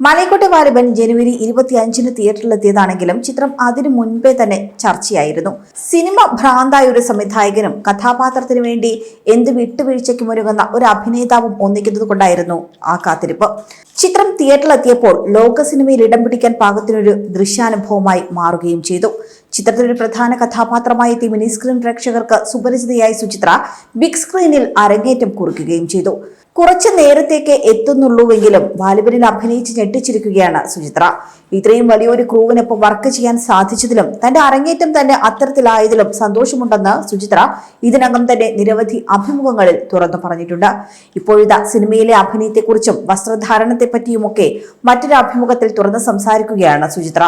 മലയക്കോട്ടെ വാലിബൻ ജനുവരി ഇരുപത്തി അഞ്ചിന് തിയേറ്ററിലെത്തിയതാണെങ്കിലും ചിത്രം അതിനു മുൻപേ തന്നെ ചർച്ചയായിരുന്നു. സിനിമ ഭ്രാന്തായ ഒരു സംവിധായകനും കഥാപാത്രത്തിനു വേണ്ടി എന്ത് വിട്ടുവീഴ്ചയ്ക്കും ഒരുങ്ങുന്ന ഒരു അഭിനേതാവും ഒന്നിക്കുന്നത് കൊണ്ടായിരുന്നു ആ കാത്തിരിപ്പ്. ചിത്രം തിയേറ്ററിലെത്തിയപ്പോൾ ലോക സിനിമയിൽ ഇടം പിടിക്കാൻ പാകത്തിനൊരു ദൃശ്യാനുഭവമായി മാറുകയും ചെയ്തു. ചിത്രത്തിൽ ഒരു പ്രധാന കഥാപാത്രമായി എത്തി മിനി സ്ക്രീൻ പ്രേക്ഷകർക്ക് സുപരിചിതയായ സുചിത്ര ബിഗ് സ്ക്രീനിൽ അരങ്ങേറ്റം കുറിക്കുകയും ചെയ്തു. കുറച്ചു നേരത്തേക്ക് എത്തുന്നുള്ളൂവെങ്കിലും വാലിബനിൽ അഭിനയിച്ച് ഞെട്ടിച്ചിരിക്കുകയാണ് സുചിത്ര. ഇത്രയും വലിയൊരു ക്രൂവിനൊപ്പം വർക്ക് ചെയ്യാൻ സാധിച്ചതിലും തന്റെ അരങ്ങേറ്റം തന്നെ അത്തരത്തിലായതിലും സന്തോഷമുണ്ടെന്ന് സുചിത്ര ഇതിനകം തന്നെ നിരവധി അഭിമുഖങ്ങളിൽ തുറന്നു പറഞ്ഞിട്ടുണ്ട്. ഇപ്പോഴിതാ സിനിമയിലെ അഭിനയത്തെക്കുറിച്ചും വസ്ത്രധാരണത്തെപ്പറ്റിയുമൊക്കെ മറ്റൊരു അഭിമുഖത്തിൽ തുറന്ന് സംസാരിക്കുകയാണ് സുചിത്ര.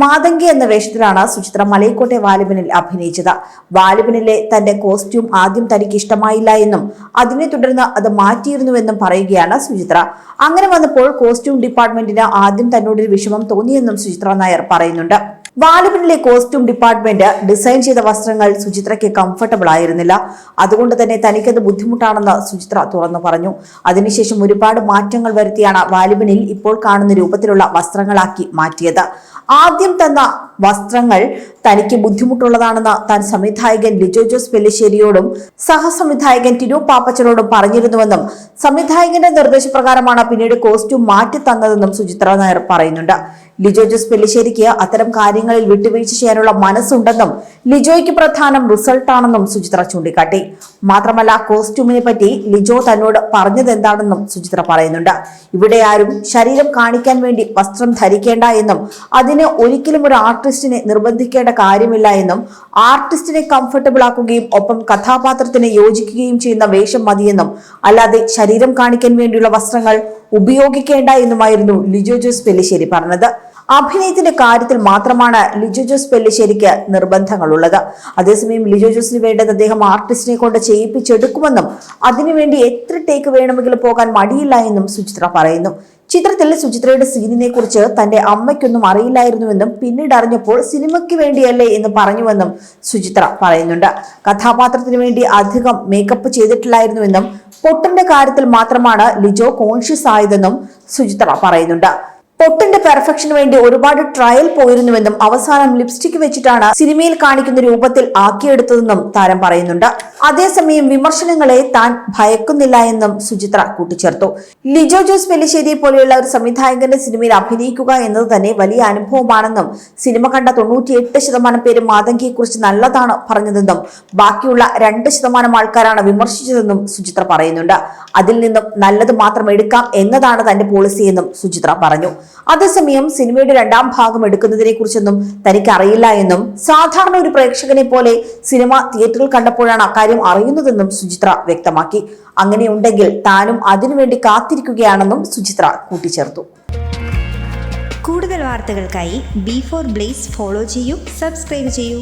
മാതങ്കി എന്ന വേഷത്തിലാണ് സുചിത്ര മലയക്കോട്ടെ വാലിബനിൽ അഭിനയിച്ചത്. വാലിബനിലെ തന്റെ കോസ്റ്റ്യൂം ആദ്യം തനിക്ക് ഇഷ്ടമായില്ല എന്നും അതിനെ തുടർന്ന് അത് മാറ്റിയിരുന്നുവെന്നും പറയുകയാണ് സുചിത്ര. അങ്ങനെ വന്നപ്പോൾ കോസ്റ്റ്യൂം ഡിപ്പാർട്ട്മെന്റിന് ആദ്യം തന്നോടൊരു വിഷമം തോന്നിയെന്നും സുചിത്ര നായർ പറയുന്നുണ്ട്. വാലിബനിലെ കോസ്റ്റ്യൂം ഡിപ്പാർട്ട്മെന്റ് ഡിസൈൻ ചെയ്ത വസ്ത്രങ്ങൾ സുചിത്രയ്ക്ക് കംഫർട്ടബിൾ ആയിരുന്നില്ല. അതുകൊണ്ട് തന്നെ തനിക്കത് ബുദ്ധിമുട്ടാണെന്ന് സുചിത്ര തുറന്നു പറഞ്ഞു. അതിനുശേഷം ഒരുപാട് മാറ്റങ്ങൾ വരുത്തിയാണ് വാലിബനിൽ ഇപ്പോൾ കാണുന്ന രൂപത്തിലുള്ള വസ്ത്രങ്ങളാക്കി മാറ്റിയത്. ആദ്യം തന്ന വസ്ത്രങ്ങൾ തനിക്ക് ബുദ്ധിമുട്ടുള്ളതാണെന്ന് താൻ സംവിധായകൻ ലിജോ ജോസ് പെല്ലിശ്ശേരിയോടും സഹസംവിധായകൻ ടിനു പാപ്പച്ചനോടും പറഞ്ഞിരുന്നുവെന്നും സംവിധായകന്റെ നിർദ്ദേശപ്രകാരമാണ് പിന്നീട് കോസ്റ്റ്യൂം മാറ്റി തന്നതെന്നും സുചിത്ര നായർ പറയുന്നുണ്ട്. ലിജോ ജോസ് പെല്ലിശ്ശേരിക്ക് അത്തരം കാര്യങ്ങളിൽ വിട്ടുവീഴ്ച ചെയ്യാനുള്ള മനസ്സുണ്ടെന്നും ലിജോയ്ക്ക് പ്രധാനം റിസൾട്ടാണെന്നും സുചിത്ര ചൂണ്ടിക്കാട്ടി. മാത്രമല്ല കോസ്റ്റ്യൂമിനെ പറ്റി ലിജോ തന്നോട് പറഞ്ഞത് എന്താണെന്നും സുചിത്ര പറയുന്നുണ്ട്. ഇവിടെ ആരും ശരീരം കാണിക്കാൻ വേണ്ടി വസ്ത്രം ധരിക്കേണ്ട എന്നും അതിന് ഒരിക്കലും ഒരു ആർട്ടിസ്റ്റിനെ നിർബന്ധിക്കേണ്ട കാര്യമില്ല എന്നും ആർട്ടിസ്റ്റിനെ കംഫർട്ടബിൾ ആക്കുകയും ഒപ്പം കഥാപാത്രത്തിന് യോജിക്കുകയും ചെയ്യുന്ന വേഷം മതിയെന്നും അല്ലാതെ ശരീരം കാണിക്കാൻ വേണ്ടിയുള്ള വസ്ത്രങ്ങൾ ഉപയോഗിക്കേണ്ട എന്നുമായിരുന്നു ലിജോ ജോസ് പെല്ലിശ്ശേരി പറഞ്ഞത്. അഭിനയത്തിന്റെ കാര്യത്തിൽ മാത്രമാണ് ലിജോ ജോസ് പെല്ലിശ്ശേരിക്ക് നിർബന്ധങ്ങളുള്ളത്. അതേസമയം ലിജോ ജോസിന് വേണ്ടത് അദ്ദേഹം ആർട്ടിസ്റ്റിനെ കൊണ്ട് ചെയ്യിപ്പിച്ചെടുക്കുമെന്നും അതിനുവേണ്ടി എത്ര ടേക്ക് വേണമെങ്കിലും പോകാൻ മടിയില്ല എന്നും സുചിത്ര പറയുന്നു. ചിത്രത്തിൽ സുചിത്രയുടെ സീനിനെ കുറിച്ച് തന്റെ അമ്മയ്ക്കൊന്നും അറിയില്ലായിരുന്നുവെന്നും പിന്നീട് അറിഞ്ഞപ്പോൾ സിനിമയ്ക്ക് വേണ്ടിയല്ലേ എന്ന് പറഞ്ഞുവെന്നും സുചിത്ര പറയുന്നുണ്ട്. കഥാപാത്രത്തിന് വേണ്ടി അധികം മേക്കപ്പ് ചെയ്തിട്ടില്ലായിരുന്നുവെന്നും പൊട്ടന്റെ കാര്യത്തിൽ മാത്രമാണ് ലിജോ കോൺഷ്യസ് ആയതെന്നും സുചിത്ര പറയുന്നുണ്ട്. പൊട്ടിന്റെ പെർഫെക്ഷന് വേണ്ടി ഒരുപാട് ട്രയൽ പോയിരുന്നുവെന്നും അവസാനം ലിപ്സ്റ്റിക് വെച്ചിട്ടാണ് സിനിമയിൽ കാണിക്കുന്ന രൂപത്തിൽ ആക്കിയെടുത്തതെന്നും താരം പറയുന്നുണ്ട്. അതേസമയം വിമർശനങ്ങളെ താൻ ഭയക്കുന്നില്ല എന്നും സുചിത്ര കൂട്ടിച്ചേർത്തു. ലിജോ ജോസ് പെല്ലിശ്ശേരിയെ പോലെയുള്ള ഒരു സംവിധായകന്റെ സിനിമയിൽ അഭിനയിക്കുക എന്നത് തന്നെ വലിയ അനുഭവമാണെന്നും സിനിമ കണ്ട തൊണ്ണൂറ്റിയെട്ട് ശതമാനം പേര് മാതങ്കിയെക്കുറിച്ച് നല്ലതാണ് പറഞ്ഞതെന്നും ബാക്കിയുള്ള രണ്ട് ശതമാനം ആൾക്കാരാണ് വിമർശിച്ചതെന്നും സുചിത്ര പറയുന്നുണ്ട്. അതിൽ നിന്നും നല്ലത് മാത്രം എടുക്കാം എന്നതാണ് തന്റെ പോളിസിയെന്നും സുചിത്ര പറഞ്ഞു. അതേസമയം സിനിമയുടെ രണ്ടാം ഭാഗം എടുക്കുന്നതിനെ കുറിച്ചൊന്നും തനിക്ക് അറിയില്ല എന്നും സാധാരണ ഒരു പ്രേക്ഷകനെ പോലെ സിനിമ തിയേറ്ററിൽ കണ്ടപ്പോഴാണ് അക്കാര്യം അറിയുന്നതെന്നും സുചിത്ര വ്യക്തമാക്കി. അങ്ങനെയുണ്ടെങ്കിൽ താനും അതിനുവേണ്ടി കാത്തിരിക്കുകയാണെന്നും സുചിത്ര കൂട്ടിച്ചേർത്തു. കൂടുതൽ വാർത്തകൾക്കായി ബി ഫോർ ബ്ലേസ് ഫോളോ ചെയ്യൂ സബ്സ്ക്രൈബ് ചെയ്യൂ.